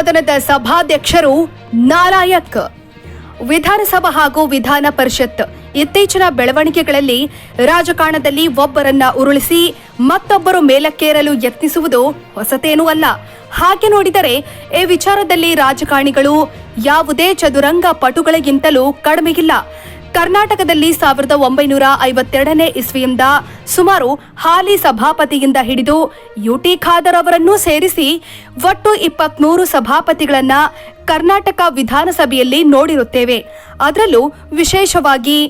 ಸದನದ ಸಭಾಧ್ಯಕ್ಷರು ನಾರಾಯಕ್. ವಿಧಾನಸಭಾ ಹಾಗೂ ವಿಧಾನ ಪರಿಷತ್ ಇತ್ತೀಚಿನ ಬೆಳವಣಿಗೆಗಳಲ್ಲಿ ರಾಜಕಾರಣದಲ್ಲಿ ಒಬ್ಬರನ್ನ ಉರುಳಿಸಿ ಮತ್ತೊಬ್ಬರು ಮೇಲಕ್ಕೇರಲು ಯತ್ನಿಸುವುದು ಹೊಸತೇನೂ ಅಲ್ಲ. ಹಾಗೆ ನೋಡಿದರೆ ಈ ವಿಚಾರದಲ್ಲಿ ರಾಜಕಾರಣಿಗಳು ಯಾವುದೇ ಚದುರಂಗ ಪಟುಗಳಿಗಿಂತಲೂ ಕಡಿಮೆಯಿಲ್ಲ ಕರ್ನಾಟಕದಲ್ಲಿ ಸಾವಿರದ ಒಂಬೈನೂರ ಐವತ್ತೆರಡನೇ ಇಸ್ವಿಯಿಂದ ಸುಮಾರು ಹಾಲಿ ಸಭಾಪತಿಯಿಂದ ಹಿಡಿದು ಯುಟಿ ಖಾದರ್ ಅವರನ್ನೂ ಸೇರಿಸಿ ಒಟ್ಟು ಇಪ್ಪತ್ಮೂರು ಸಭಾಪತಿಗಳನ್ನ ಕರ್ನಾಟಕ ವಿಧಾನಸಭೆಯಲ್ಲಿ ನೋಡಿರುತ್ತೇವೆ. ಅದರಲ್ಲೂ ವಿಶೇಷವಾಗಿ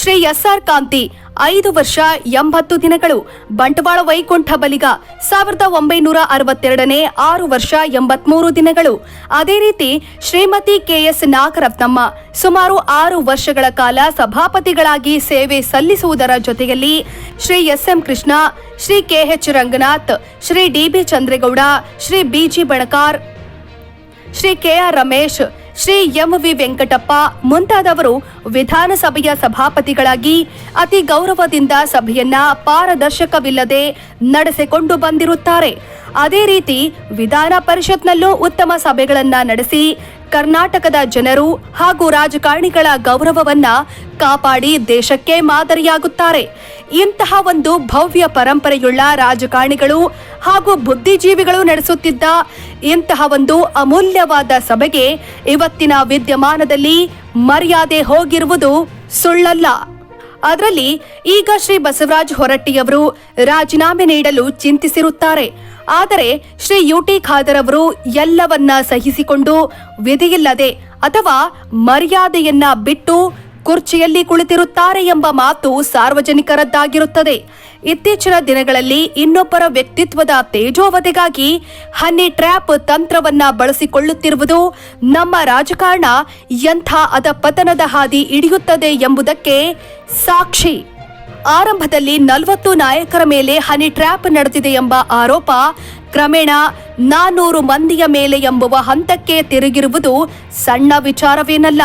ಶ್ರೀ ಎಸ್ ಆರ್ ಕಾಂತಿ ಐದು ವರ್ಷ ಎಂಬತ್ತು ದಿನಗಳು. ಬಂಟ್ವಾಳ ವೈಕುಂಠ ಬಲಿಗ ಸಾವಿರದ ಒಂಬೈನೂರ ಅರವತ್ತೆರಡನೇ ಆರು ವರ್ಷ ಎಂಬತ್ಮೂರು ದಿನಗಳು. ಅದೇ ರೀತಿ ಶ್ರೀಮತಿ ಕೆಎಸ್ ನಾಗರತ್ನಮ್ಮ ಸುಮಾರು ಆರು ವರ್ಷಗಳ ಕಾಲ ಸಭಾಪತಿಗಳಾಗಿ ಸೇವೆ ಸಲ್ಲಿಸುವುದರ ಜೊತೆಯಲ್ಲಿ Shri S M Krishna, Shri KH Ranganath, Shri DB Chandregowda, Shri BG Banakar, Shri KR Ramesh Shri MV Venkatappa ಮುಂತಾದವರು ವಿಧಾನಸಭೆಯ ಸಭಾಪತಿಗಳಾಗಿ ಅತಿ ಗೌರವದಿಂದ ಸಭೆಯನ್ನ ಪಾರದರ್ಶಕವಿಲ್ಲದೆ ನಡೆಸಿಕೊಂಡು ಬಂದಿರುತ್ತಾರೆ. ಅದೇ ರೀತಿ ವಿಧಾನ ಪರಿಷತ್ನಲ್ಲೂ ಉತ್ತಮ ಸಭೆಗಳನ್ನ ನಡೆಸಿ ಕರ್ನಾಟಕದ ಜನರು ಹಾಗೂ ರಾಜಕಾರಣಿಗಳ ಗೌರವವನ್ನ ಕಾಪಾಡಿ ದೇಶಕ್ಕೆ ಮಾದರಿಯಾಗುತ್ತಾರೆ. ಇಂತಹ ಒಂದು ಭವ್ಯ ಪರಂಪರೆಯುಳ್ಳ ರಾಜಕಾರಣಿಗಳು ಹಾಗೂ ಬುದ್ಧಿಜೀವಿಗಳು ನಡೆಸುತ್ತಿದ್ದ ಇಂತಹ ಒಂದು ಅಮೂಲ್ಯವಾದ ಸಭೆಗೆ ಇವತ್ತಿನ ವಿದ್ಯಮಾನದಲ್ಲಿ ಮರ್ಯಾದೆ ಹೋಗಿರುವುದು ಸುಳ್ಳಲ್ಲ. ಅದರಲ್ಲಿ ಈಗ ಶ್ರೀ ಬಸವರಾಜ್ ಹೊರಟ್ಟಿಯವರು ರಾಜೀನಾಮೆ ನೀಡಲು ಚಿಂತಿಸಿರುತ್ತಾರೆ. ಆದರೆ ಶ್ರೀ ಯುಟಿ ಖಾದರ್ ಅವರು ಎಲ್ಲವನ್ನ ಸಹಿಸಿಕೊಂಡು ವಿಧಿಯಿಲ್ಲದೆ ಅಥವಾ ಮರ್ಯಾದೆಯನ್ನ ಬಿಟ್ಟು ಕುರ್ಚಿಯಲ್ಲಿ ಕುಳಿತಿರುತ್ತಾರೆ ಎಂಬ ಮಾತು ಸಾರ್ವಜನಿಕರದ್ದಾಗಿರುತ್ತದೆ. ಇತ್ತೀಚಿನ ದಿನಗಳಲ್ಲಿ ಇನ್ನೊಬ್ಬರ ವ್ಯಕ್ತಿತ್ವದ ತೇಜೋವಧೆಗಾಗಿ ಹನಿ ಟ್ರ್ಯಾಪ್ ತಂತ್ರವನ್ನ ಬಳಸಿಕೊಳ್ಳುತ್ತಿರುವುದು ನಮ್ಮ ರಾಜಕಾರಣ ಎಂಥ ಅಧಪತನದ ಹಾದಿ ಹಿಡಿಯುತ್ತದೆ ಎಂಬುದಕ್ಕೆ ಸಾಕ್ಷಿ. ಆರಂಭದಲ್ಲಿ ನಲವತ್ತು ನಾಯಕರ ಮೇಲೆ ಹನಿ ಟ್ರ್ಯಾಪ್ ನಡೆದಿದೆ ಎಂಬ ಆರೋಪ, ಕ್ರಮೇಣ ನಾನೂರು ಮಂದಿಯ ಮೇಲೆ ಎಂಬುವ ಹಂತಕ್ಕೆ ತಿರುಗಿರುವುದು ಸಣ್ಣ ವಿಚಾರವೇನಲ್ಲ.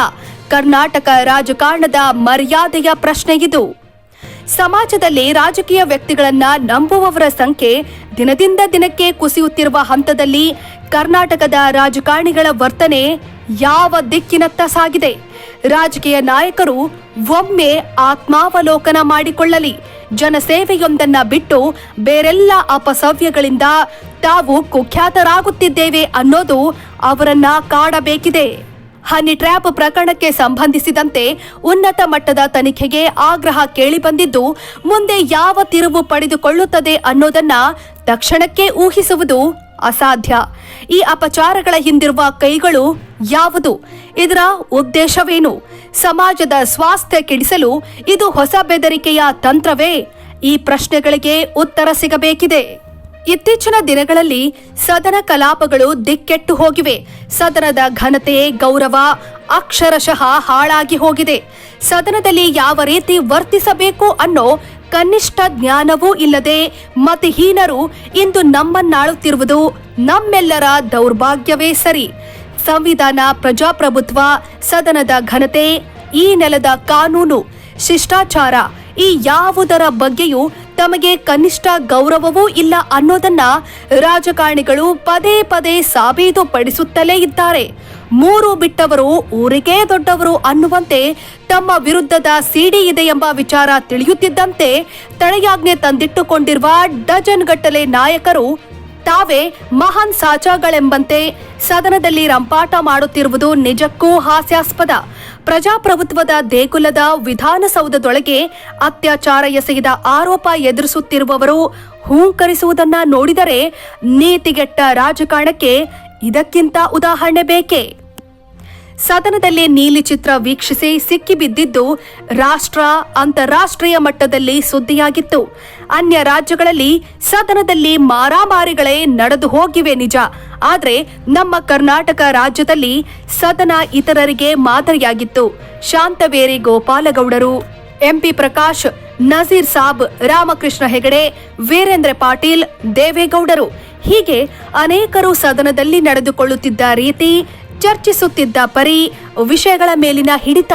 ಕರ್ನಾಟಕ ರಾಜಕಾರಣದ ಮರ್ಯಾದೆಯ ಪ್ರಶ್ನೆಯಿದು ಸಮಾಜದಲ್ಲಿ ರಾಜಕೀಯ ವ್ಯಕ್ತಿಗಳನ್ನ ನಂಬುವವರ ಸಂಖ್ಯೆ ದಿನದಿಂದ ದಿನಕ್ಕೆ ಕುಸಿಯುತ್ತಿರುವ ಹಂತದಲ್ಲಿ ಕರ್ನಾಟಕದ ರಾಜಕಾರಣಿಗಳ ವರ್ತನೆ ಯಾವ ದಿಕ್ಕಿನತ್ತ ಸಾಗಿದೆ ರಾಜಕೀಯ ನಾಯಕರು ಒಮ್ಮೆ ಆತ್ಮಾವಲೋಕನ ಮಾಡಿಕೊಳ್ಳಲಿ. ಜನಸೇವೆಯೊಂದನ್ನ ಬಿಟ್ಟು ಬೇರೆಲ್ಲ ಅಪಸವ್ಯಗಳಿಂದ ತಾವು ಕುಖ್ಯಾತರಾಗುತ್ತಿದ್ದೇವೆ ಅನ್ನೋದು ಅವರನ್ನ ಕಾಡಬೇಕಿದೆ. ಹನಿ ಟ್ರ್ಯಾಪ್ ಪ್ರಕರಣಕ್ಕೆ ಸಂಬಂಧಿಸಿದಂತೆ ಉನ್ನತ ಮಟ್ಟದ ತನಿಖೆಗೆ ಆಗ್ರಹ ಕೇಳಿಬಂದಿದ್ದು, ಮುಂದೆ ಯಾವ ತಿರುವು ಪಡೆದುಕೊಳ್ಳುತ್ತದೆ ಅನ್ನೋದನ್ನ ತಕ್ಷಣಕ್ಕೆ ಊಹಿಸುವುದು ಅಸಾಧ್ಯ. ಈ ಅಪಚಾರಗಳ ಹಿಂದಿರುವ ಕೈಗಳು ಯಾವುದು? ಇದರ ಉದ್ದೇಶವೇನು? ಸಮಾಜದ ಸ್ವಾಸ್ಥ್ಯ ಕೆಡಿಸಲು ಇದು ಹೊಸ ಬೆದರಿಕೆಯ ತಂತ್ರವೇ? ಈ ಪ್ರಶ್ನೆಗಳಿಗೆ ಉತ್ತರ ಸಿಗಬೇಕಿದೆ. ಇತ್ತೀಚಿನ ದಿನಗಳಲ್ಲಿ ಸದನ ಕಲಾಪಗಳು ದಿಕ್ಕೆಟ್ಟು ಹೋಗಿವೆ. ಸದನದ ಘನತೆ, ಗೌರವ ಅಕ್ಷರಶಃ ಹಾಳಾಗಿ ಹೋಗಿದೆ. ಸದನದಲ್ಲಿ ಯಾವ ರೀತಿ ವರ್ತಿಸಬೇಕು ಅನ್ನೋ ಕನಿಷ್ಠ ಜ್ಞಾನವೂ ಇಲ್ಲದೆ ಮತಹೀನರು ಇಂದು ನಮ್ಮನ್ನಾಳುತ್ತಿರುವುದು ನಮ್ಮೆಲ್ಲರ ದೌರ್ಭಾಗ್ಯವೇ ಸರಿ. ಸಂವಿಧಾನ ಪ್ರಜಾಪ್ರಭುತ್ವ ಸದನದ ಘನತೆ ಈ ನೆಲದ ಕಾನೂನು, ಶಿಷ್ಟಾಚಾರ ಈ ಯಾವುದರ ಬಗ್ಗೆಯೂ ತಮಗೆ ಕನಿಷ್ಠ ಗೌರವವೂ ಇಲ್ಲ ಅನ್ನೋದನ್ನ ರಾಜಕಾರಣಿಗಳು ಪದೇ ಪದೇ ಸಾಬೀತುಪಡಿಸುತ್ತಲೇ ಇದ್ದಾರೆ. ಮೂರು ಬಿಟ್ಟವರು ಊರಿಗೇ ದೊಡ್ಡವರು ಅನ್ನುವಂತೆ ತಮ್ಮ ವಿರುದ್ಧದ ಸಿಡಿ ಇದೆ ಎಂಬ ವಿಚಾರ ತಿಳಿಯುತ್ತಿದ್ದಂತೆ ತಡೆಯಾಜ್ಞೆ ತಂದಿಟ್ಟುಕೊಂಡಿರುವ ಡಜನ್ ಗಟ್ಟಲೆ ನಾಯಕರು ತಾವೇ ಮಹಾನ್ ಸಾಚಾಗಳೆಂಬಂತೆ ಸದನದಲ್ಲಿ ರಂಪಾಟ ಮಾಡುತ್ತಿರುವುದು ನಿಜಕ್ಕೂ ಹಾಸ್ಯಾಸ್ಪದ. ಪ್ರಜಾಪ್ರಭುತ್ವದ ದೇಗುಲದ ವಿಧಾನಸೌಧದೊಳಗೆ ಅತ್ಯಾಚಾರ ಎಸಗಿದ ಆರೋಪ ಎದುರಿಸುತ್ತಿರುವವರು ಹೂಂಕರಿಸುವುದನ್ನ ನೋಡಿದರೆ ನೀತಿಗೆಟ್ಟ ರಾಜಕಾರಣಕ್ಕೆ ಇದಕ್ಕಿಂತ ಉದಾಹರಣೆ ಬೇಕೇ? ಸದನದಲ್ಲಿ ನೀಲಿ ಚಿತ್ರ ವೀಕ್ಷಿಸಿ ಸಿಕ್ಕಿಬಿದ್ದಿದ್ದು ರಾಷ್ಟ್ರ ಅಂತಾರಾಷ್ಟ್ರೀಯ ಮಟ್ಟದಲ್ಲಿ ಸುದ್ದಿಯಾಗಿತ್ತು. ಅನ್ಯ ರಾಜ್ಯಗಳಲ್ಲಿ ಸದನದಲ್ಲಿ ಮಾರಾಮಾರಿಗಳೇ ನಡೆದು ಹೋಗಿವೆ ನಿಜ. ಆದರೆ ನಮ್ಮ ಕರ್ನಾಟಕ ರಾಜ್ಯದಲ್ಲಿ ಸದನ ಇತರರಿಗೆ ಮಾದರಿಯಾಗಿತ್ತು. ಶಾಂತವೇರಿ ಗೋಪಾಲಗೌಡರು, ಎಂಪಿ ಪ್ರಕಾಶ್, ನಜೀರ್ ಸಾಬ್, ರಾಮಕೃಷ್ಣ ಹೆಗಡೆ, ವೀರೇಂದ್ರ ಪಾಟೀಲ್, ದೇವೇಗೌಡರು. ಹೀಗೆ ಅನೇಕರು ಸದನದಲ್ಲಿ ನಡೆದುಕೊಳ್ಳುತ್ತಿದ್ದ ರೀತಿ ಚರ್ಚಿಸುತ್ತಿದ್ದ ಪರಿ ವಿಷಯಗಳ ಮೇಲಿನ ಹಿಡಿತ.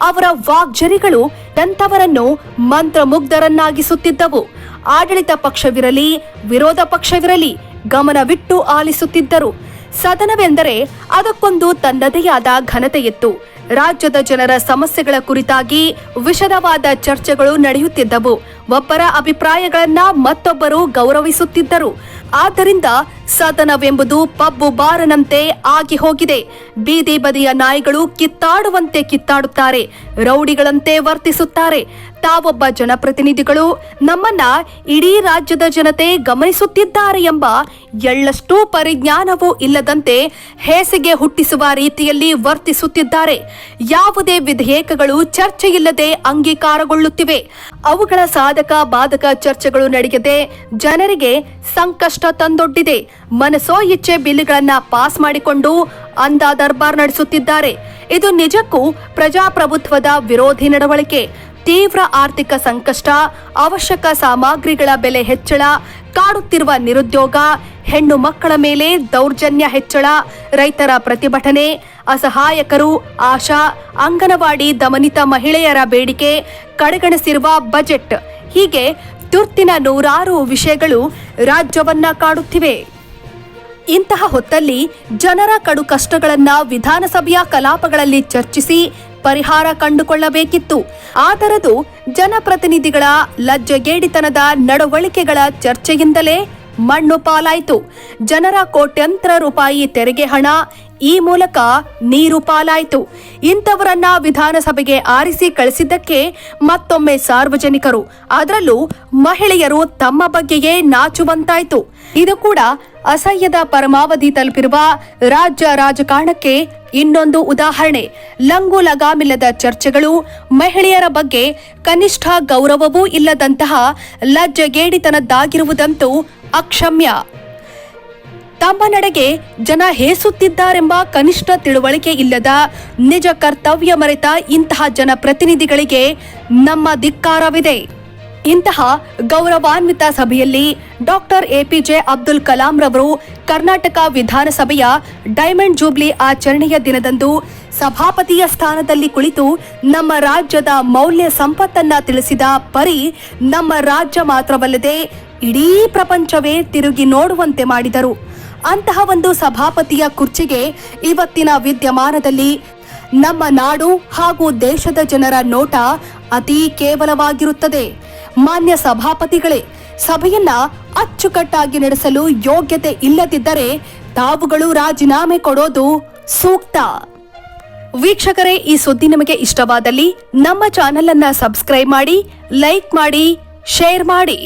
ಅವರ ವಾಗ್ಜರಿಗಳು ಎಂಥವರನ್ನು ಮಂತ್ರಮುಗ್ಧರನ್ನಾಗಿಸುತ್ತಿದ್ದವು. ಆಡಳಿತ ಪಕ್ಷವಿರಲಿ, ವಿರೋಧ ಪಕ್ಷವಿರಲಿ ಗಮನವಿಟ್ಟು ಆಲಿಸುತ್ತಿದ್ದರು. ಸದನವೆಂದರೆ ಅದಕ್ಕೊಂದು ತನ್ನದೇ ಆದ ಘನತೆಯಿತ್ತು. ರಾಜ್ಯದ ಜನರ ಸಮಸ್ಯೆಗಳ ಕುರಿತಾಗಿ ವಿಷದವಾದ ಚರ್ಚೆಗಳು ನಡೆಯುತ್ತಿದ್ದವು. ಒಬ್ಬರ ಅಭಿಪ್ರಾಯಗಳನ್ನ ಮತ್ತೊಬ್ಬರು ಗೌರವಿಸುತ್ತಿದ್ದರು. ಆದ್ದರಿಂದ ಸದನವೆಂಬುದು ಪಬ್ಬು ಬಾರನಂತೆ ಆಗಿ ಹೋಗಿದೆ. ಬೀದಿ ಬದಿಯ ನಾಯಿಗಳು ಕಿತ್ತಾಡುವಂತೆ ಕಿತ್ತಾಡುತ್ತಾರೆ. ರೌಡಿಗಳಂತೆ ವರ್ತಿಸುತ್ತಾರೆ. ತಾವೊಬ್ಬ ಜನಪ್ರತಿನಿಧಿಗಳು ನಮ್ಮನ್ನ ಇಡೀ ರಾಜ್ಯದ ಜನತೆ ಗಮನಿಸುತ್ತಿದ್ದಾರೆ ಎಂಬ ಎಳ್ಳಷ್ಟೂ ಪರಿಜ್ಞಾನವೂ ಇಲ್ಲದಂತೆ ಹೇಸಿಗೆ ಹುಟ್ಟಿಸುವ ರೀತಿಯಲ್ಲಿ ವರ್ತಿಸುತ್ತಿದ್ದಾರೆ. ಯಾವುದೇ ವಿಧೇಯಕಗಳು ಚರ್ಚೆಯಿಲ್ಲದೆ ಅಂಗೀಕಾರಗೊಳ್ಳುತ್ತಿವೆ. ಅವುಗಳ ಸಾಧಕ ಬಾಧಕ ಚರ್ಚೆಗಳು ನಡೆಯದೆ ಜನರಿಗೆ ಸಂಕಷ್ಟ ತಂದೊಡ್ಡಿದೆ. ಮನಸೋ ಇಚ್ಛೆ ಬಿಲ್ಗಳನ್ನ ಪಾಸ್ ಮಾಡಿಕೊಂಡು ಅಂದ ದರ್ಬಾರ್ ನಡೆಸುತ್ತಿದ್ದಾರೆ. ಇದು ನಿಜಕ್ಕೂ ಪ್ರಜಾಪ್ರಭುತ್ವದ ವಿರೋಧಿ ನಡವಳಿಕೆ. ತೀವ್ರ ಆರ್ಥಿಕ ಸಂಕಷ್ಟ, ಅವಶ್ಯಕ ಸಾಮಗ್ರಿಗಳ ಬೆಲೆ ಹೆಚ್ಚಳ, ಕಾಡುತ್ತಿರುವ ನಿರುದ್ಯೋಗ, ಹೆಣ್ಣು ಮಕ್ಕಳ ಮೇಲೆ ದೌರ್ಜನ್ಯ ಹೆಚ್ಚಳ, ರೈತರ ಪ್ರತಿಭಟನೆ, ಅಸಹಾಯಕರು ಆಶಾ, ಅಂಗನವಾಡಿ ದಮನಿತ ಮಹಿಳೆಯರ ಬೇಡಿಕೆ, ಕಡೆಗಣಿಸಿರುವ ಬಜೆಟ್. ಹೀಗೆ ತುರ್ತಿನ ನೂರಾರು ವಿಷಯಗಳು ರಾಜ್ಯವನ್ನ ಕಾಡುತ್ತಿವೆ. ಇಂತಹ ಹೊತ್ತಲ್ಲಿ ಜನರ ಕಡು ಕಷ್ಟಗಳನ್ನ ವಿಧಾನಸಭೆಯ ಕಲಾಪಗಳಲ್ಲಿ ಚರ್ಚಿಸಿ ಪರಿಹಾರ ಕಂಡುಕೊಳ್ಳಬೇಕಿತ್ತು. ಆದರದು ಜನಪ್ರತಿನಿಧಿಗಳ ಲಜ್ಜೆಗೇಡಿತನದ ನಡವಳಿಕೆಗಳ ಚರ್ಚೆಯಿಂದಲೇ ಮಣ್ಣು ಪಾಲಾಯಿತು. ಜನರ ಕೋಟ್ಯಂತರ ರೂಪಾಯಿ ತೆರಿಗೆ ಹಣ ಈ ಮೂಲಕ ನೀರು ಪಾಲಾಯಿತು. ಇಂಥವರನ್ನ ವಿಧಾನಸಭೆಗೆ ಆರಿಸಿ ಕಳಿಸಿದ್ದಕ್ಕೆ ಮತ್ತೊಮ್ಮೆ ಸಾರ್ವಜನಿಕರು. ಅದರಲ್ಲೂ ಮಹಿಳೆಯರು ತಮ್ಮ ಬಗ್ಗೆಯೇ ನಾಚುವಂತಾಯ್ತು. ಇದು ಕೂಡ ಅಸಹ್ಯದ ಪರಮಾವಧಿ ತಲುಪಿರುವ ರಾಜ್ಯ ರಾಜಕಾರಣಕ್ಕೆ ಇನ್ನೊಂದು ಉದಾಹರಣೆ. ಲಂಗು ಲಗಾಮಿಲ್ಲದ ಚರ್ಚೆಗಳು ಮಹಿಳೆಯರ ಬಗ್ಗೆ ಕನಿಷ್ಠ ಗೌರವವೂ ಇಲ್ಲದಂತಹ ಲಜ್ಜೆಗೇಡಿತನದ್ದಾಗಿರುವುದಂತೂ ಅಕ್ಷಮ್ಯ. ತಮ್ಮ ನಡೆಗೆ ಜನ ಹೇಸುತ್ತಿದ್ದಾರೆಂಬ ಕನಿಷ್ಠ ತಿಳುವಳಿಕೆ ಇಲ್ಲದ ನಿಜ ಕರ್ತವ್ಯ ಮರೆತ ಇಂತಹ ಜನಪ್ರತಿನಿಧಿಗಳಿಗೆ ನಮ್ಮ ಧಿಕ್ಕಾರವಿದೆ. ಇಂತಹ ಗೌರವಾನ್ವಿತ ಸಭೆಯಲ್ಲಿ ಡಾಕ್ಟರ್ ಎಪಿಜೆ ಅಬ್ದುಲ್ ಕಲಾಂ ರವರು ಕರ್ನಾಟಕ ವಿಧಾನಸಭೆಯ ಡೈಮಂಡ್ ಜೂಬ್ಲಿ ಆಚರಣೆಯ ದಿನದಂದು ಸಭಾಪತಿಯ ಸ್ಥಾನದಲ್ಲಿ ಕುಳಿತು ನಮ್ಮ ರಾಜ್ಯದ ಮೌಲ್ಯ ಸಂಪತ್ತನ್ನ ತಿಳಿಸಿದ ಪರಿ ನಮ್ಮ ರಾಜ್ಯ ಮಾತ್ರವಲ್ಲದೆ ಇಡೀ ಪ್ರಪಂಚವೇ ತಿರುಗಿ ನೋಡುವಂತೆ ಮಾಡಿದರು. ಅಂತಹ ಒಂದು ಸಭಾಪತಿಯ ಕುರ್ಚಿಗೆ ಇವತ್ತಿನ ವಿದ್ಯಮಾನದಲ್ಲಿ ನಮ್ಮ ನಾಡು ಹಾಗೂ ದೇಶದ ಜನರ ನೋಟ ಅತಿ ಕೇವಲವಾಗಿರುತ್ತದೆ. ಮಾನ್ಯ ಸಭಾಪತಿಗಳೇ, ಸಭೆಯನ್ನ ಅಚ್ಚುಕಟ್ಟಾಗಿ ನಡೆಸಲು ಯೋಗ್ಯತೆ ಇಲ್ಲದಿದ್ದರೆ ತಾವುಗಳು ರಾಜೀನಾಮೆ ಕೊಡೋದು ಸೂಕ್ತ. ವೀಕ್ಷಕರೇ, ಈ ಸುದ್ದಿ ನಿಮಗೆ ಇಷ್ಟವಾದಲ್ಲಿ ನಮ್ಮ ಚಾನೆಲ್ ಅನ್ನ ಸಬ್ಸ್ಕ್ರೈಬ್ ಮಾಡಿ, ಲೈಕ್ ಮಾಡಿ, ಶೇರ್ ಮಾಡಿ.